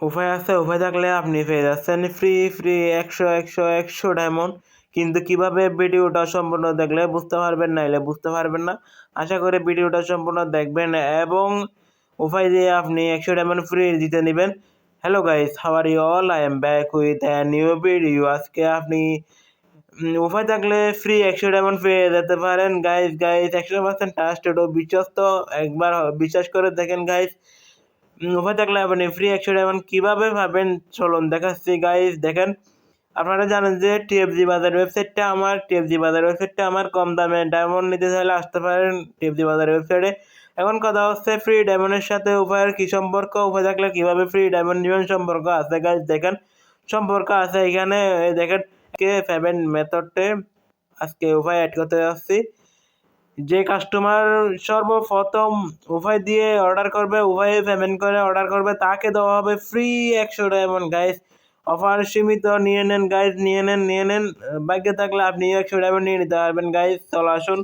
উপায় আছে উপায় থাকলে আপনি পেয়ে যাচ্ছেন ফ্রি ফ্রি একশো একশো একশো ডায়মন্ড কিন্তু কীভাবে ভিডিওটা সম্পূর্ণ দেখলে বুঝতে পারবেন না, এলে বুঝতে পারবেন না। আশা করি ভিডিওটা সম্পূর্ণ দেখবেন এবং উপায় দিয়ে আপনি একশো ডায়মন্ড ফ্রি দিতে নেবেন। Hello guys how are you all I am back with a new video আজকে আপনি উপায় থাকলে ফ্রি একশো ডায়মন্ড পেয়ে যেতে পারেন। গাইস গাইস একশো পার্সেন্ট ট্রাস্টেড ও বিশ্বস্ত। একবার বিশ্বাস করে দেখেন গাইস উপায় থাকলে আপনি ফ্রি একশো ডায়মন্ড কীভাবে পাবেন চলুন দেখাচ্ছি। গাইজ দেখেন, আপনারা জানেন যে টিএফজি বাজার ওয়েবসাইটটা আমার টিএফজি বাজার ওয়েবসাইটটা আমার কম দামে ডায়মন্ড নিতে চাইলে আসতে পারেন টিএফজি বাজার ওয়েবসাইটে এখন কথা হচ্ছে ফ্রি ডায়মন্ডের সাথে উপায়ের কী সম্পর্ক? উপায় থাকলে কীভাবে ফ্রি ডায়মন্ড নেবেন? সম্পর্ক আছে গাইস দেখেন। সম্পর্ক আছে এখানে দেখেন, কে পেমেন্ট মেথডে আজকে উপায় অ্যাড করতে যাচ্ছি। যে কাস্টমার সর্বপ্রথম উভয় দিয়ে অর্ডার করবে, উভয় পেমেন্ট করে অর্ডার করবে, তাকে দেওয়া হবে ফ্রি একশো ডায়মন্ড গাইস অফার সীমিত, নিয়ে নেন গাইস নিয়ে নেন নিয়ে নেন। ভাগ্যে থাকলে আপনি একশো ডায়মন্ড নিয়ে নিতে পারবেন গাইস চলে আসুন।